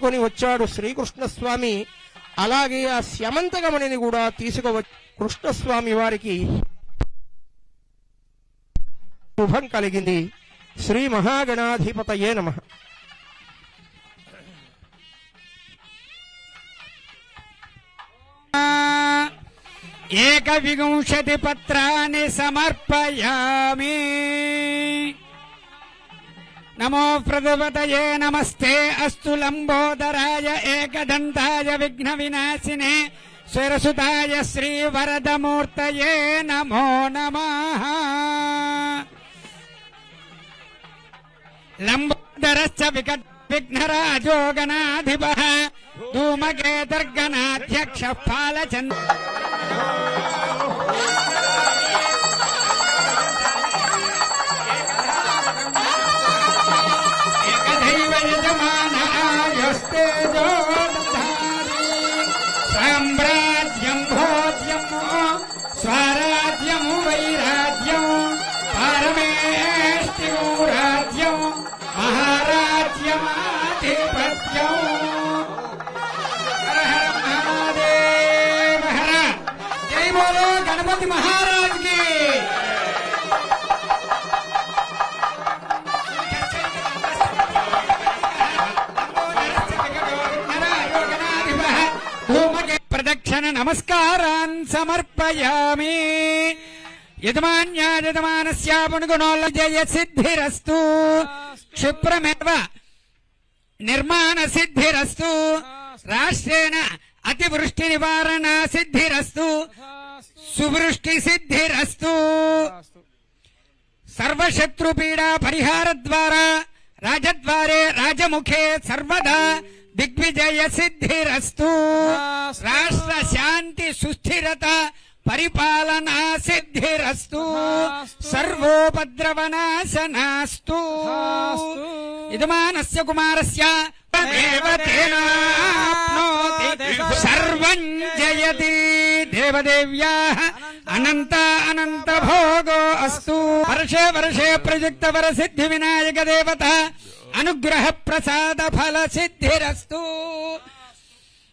కొని వచ్చాడు శ్రీకృష్ణస్వామి. అలాగే ఆ శమంతగమణిని కూడా తీసుకువచ్చి కృష్ణస్వామి వారికి శుభం కలిగింది. శ్రీ మహాగణాధిపతయే నమ. ఏకవింశతి పత్రాన్ని సమర్పయామి. నమో ప్రదపతయే నమస్తే. అస్తు లంబోదరాయ ఏకదంతాయ విఘ్న వినాశినే. శరసుతాయ శ్రీ వరదమూర్తయే నమో నమ. లంబోదరశ్చ వికట్ విఘ్నరాజో ధూమకేతర్గణాధ్యక్ష పాలచంద్ర రాజ్యం మహారాజ్యమాధిపత్యం. హర హర మహాదేవ హర జై బోలో గణపతి మహారాజ్ ప్రదక్షిణ నమస్కారాన్ సమర్పయామి. జయ సిద్ధిరస్తు. క్షిప్రమేవ నిర్మాణ సిద్ధిరస్తు రాష్ట్రేణ అతివృష్టి నివారణ సిద్ధిరస్తు సువృష్టి సిద్ధిరస్తు సర్వశత్రుపీడా పరిహార ద్వారా రాజద్వారే రాజముఖే సర్వదా దిగ్విజయ సిద్ధిరస్తు రాష్ట్ర శాంతి సుస్థిరత పరిపాలనా సిద్ధిరస్తు. సర్వోపద్రవనాశనాస్తు. యజమానస్య కుమారస్య దేవతేనాప్నోతి సర్వం జయతి. దేవదేవ్యా. అనంత అనంత భోగో అస్తు. వర్షే వర్షే ప్రయుక్త వర సిద్ధి వినాయక దేవత. అనుగ్రహ ప్రసాద ఫల సిద్ధిరస్తు.